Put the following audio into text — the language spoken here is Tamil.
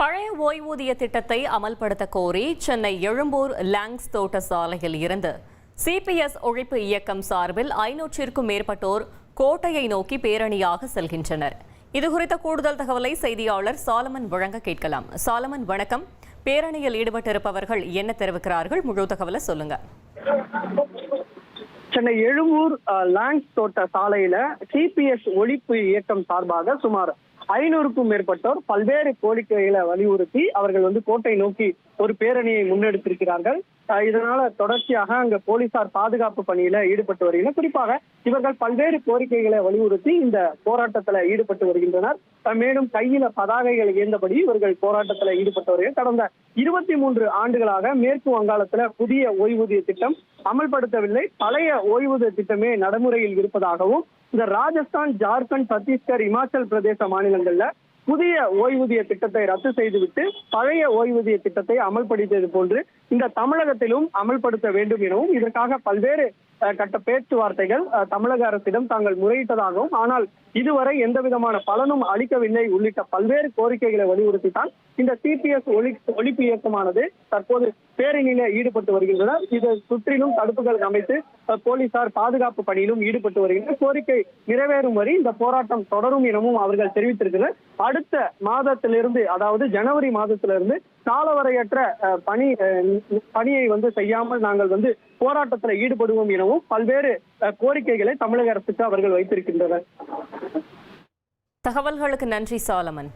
பழைய ஓய்வூதிய திட்டத்தை அமல்படுத்த கோரி சென்னை எழும்பூர் லாங்ஸ் தோட்ட சாலையில் இருந்து சிபிஎஸ் ஒழிப்பு இயக்கம் சார்பில் ஐநூற்றிற்கும் மேற்பட்டோர் கோட்டையை நோக்கி பேரணியாக செல்கின்றனர். இதுகுறித்த கூடுதல் தகவலை செய்தியாளர் சாலமன் வழங்க கேட்கலாம். சாலமன் வணக்கம். பேரணியில் ஈடுபட்டிருப்பவர்கள் என்ன தெரிவிக்கிறார்கள்? முழு தகவலை சொல்லுங்க. சென்னை எழும்பூர் அஹ், லாங்ஸ் தோட்ட சாலையில சிபிஎஸ் ஒழிப்பு இயக்கம் சார்பாக சுமார் ஐநூறுக்கும் மேற்பட்டோர் பல்வேறு கோரிக்கைகளை வலியுறுத்தி அவர்கள் வந்து கோட்டை நோக்கி ஒரு பேரணியை முன்னெடுத்திருக்கிறார்கள். இதனால தொடர்ச்சியாக அங்க போலீசார் பாதுகாப்பு பணியில ஈடுபட்டு வருகின்றனர். குறிப்பாக இவர்கள் பல்வேறு கோரிக்கைகளை வலியுறுத்தி இந்த போராட்டத்துல ஈடுபட்டு வருகின்றனர். மேலும் கையில பதாகைகள் ஏந்தபடி இவர்கள் போராட்டத்துல ஈடுபட்டு வருகிறார் கடந்த இருபத்தி மூன்று ஆண்டுகளாக மேற்கு வங்காளத்துல புதிய ஓய்வூதிய திட்டம் அமல்படுத்தவில்லை. பழைய ஓய்வூதிய திட்டமே நடைமுறையில் இருப்பதாகவும் இந்த ராஜஸ்தான் ஜார்க்கண்ட் சத்தீஸ்கர் இமாச்சல் பிரதேச மாநிலங்கள்ல புதிய ஓய்வூதிய திட்டத்தை ரத்து செய்துவிட்டு பழைய ஓய்வூதிய திட்டத்தை அமல்படுத்தியது போன்று இந்த தமிழகத்திலும் அமல்படுத்த வேண்டும் எனவும் இதற்காக பல்வேறு கட்ட பேச்சுவார்த்தைகள் அஹ், தமிழக அரசிடம் தாங்கள் முறையிட்டதாகவும் ஆனால் இதுவரை எந்த விதமான பலனும் அளிக்கவில்லை உள்ளிட்ட பல்வேறு கோரிக்கைகளை வலியுறுத்தி தான் இந்த சிபிஎஸ் ஒளி ஒழிப்பு இயக்கமானது தற்போது பேரணியில ஈடுபட்டு வருகின்றனர் இதை சுற்றிலும் தடுப்புகள் அமைத்து போலீசார் பாதுகாப்பு பணியிலும் ஈடுபட்டு வருகின்றனர். கோரிக்கை நிறைவேறும் வரை இந்த போராட்டம் தொடரும் எனவும் அவர்கள் தெரிவித்திருக்கிறார் அடுத்த மாதத்திலிருந்து அதாவது ஜனவரி மாதத்திலிருந்து காலவரையற்ற பணி அஹ், பணியை வந்து செய்யாமல் நாங்கள் வந்து போராட்டத்தில் ஈடுபடுவோம் எனவும் பல்வேறு கோரிக்கைகளை தமிழக அரசுக்கு அவர்கள் வைத்திருக்கின்றனர். தகவல்களுக்கு நன்றி சாலமன்.